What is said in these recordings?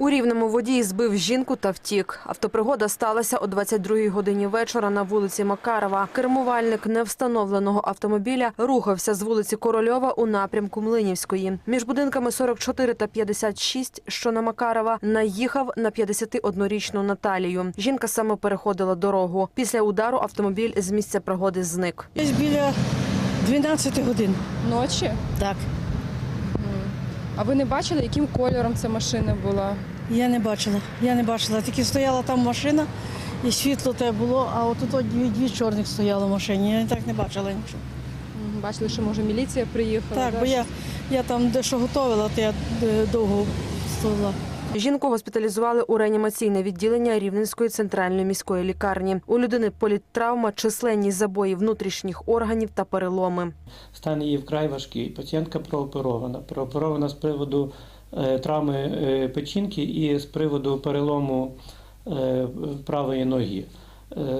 У рівному водій збив жінку та втік. Автопригода сталася о 22-й годині вечора на вулиці Макарова. Кермувальник невстановленого автомобіля рухався з вулиці Корольова у напрямку Млинівської. Між будинками 44 та 56, що на Макарова, наїхав на 51-річну Наталію. Жінка саме переходила дорогу. Після удару автомобіль з місця пригоди зник. Десь біля 12 годин. Ночі? Так. А ви не бачили, яким кольором ця машина була? Я не бачила. Я не бачила. Тільки стояла там машина, і світло те було, а отут дві, дві чорних стояли в машині. Я так не бачила нічого. Бачили, що може міліція приїхала? Так, так? бо я, я там дещо готувала, то я е, довго стояла. Жінку госпіталізували у реанімаційне відділення Рівненської центральної міської лікарні. У людини політтравма, численні забої внутрішніх органів та переломи. Стан її вкрай важкий. Пацієнтка прооперована. Прооперована з приводу е, травми е, печінки і з приводу перелому е, правої ноги.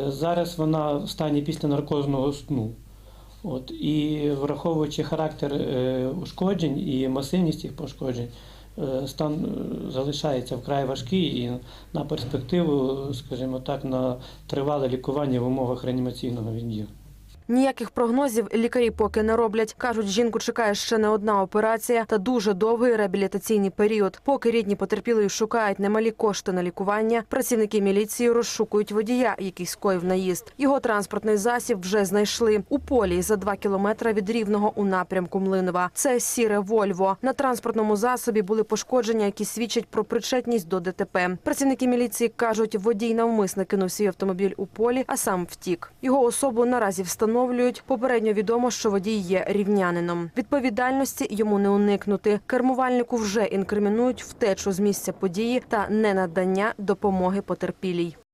Зараз вона в стані після наркозного сну. От, і враховуючи характер ушкоджень і масивність їх пошкоджень, стан е, залишається вкрай важкий і на перспективу, скажімо так, на тривале лікування в умовах реанімаційного відділу. Ніяких прогнозів лікарі поки не роблять. Кажуть, жінку чекає ще не одна операція та дуже довгий реабілітаційний період. Поки рідні потерпілої шукають немалі кошти на лікування, працівники міліції розшукують водія, який скоїв наїзд. Його транспортний засіб вже знайшли у полі за два кілометри від рівного у напрямку Млинова. Це сіре Вольво. На транспортному засобі були пошкодження, які свідчать про причетність до ДТП. Працівники міліції кажуть, водій навмисно кинув свій автомобіль у полі, а сам втік. Його особу наразі встановлюють. Попередньо відомо, що водій є рівнянином. Відповідальності йому не уникнути. Кермувальнику вже інкримінують втечу з місця події та ненадання допомоги потерпілій.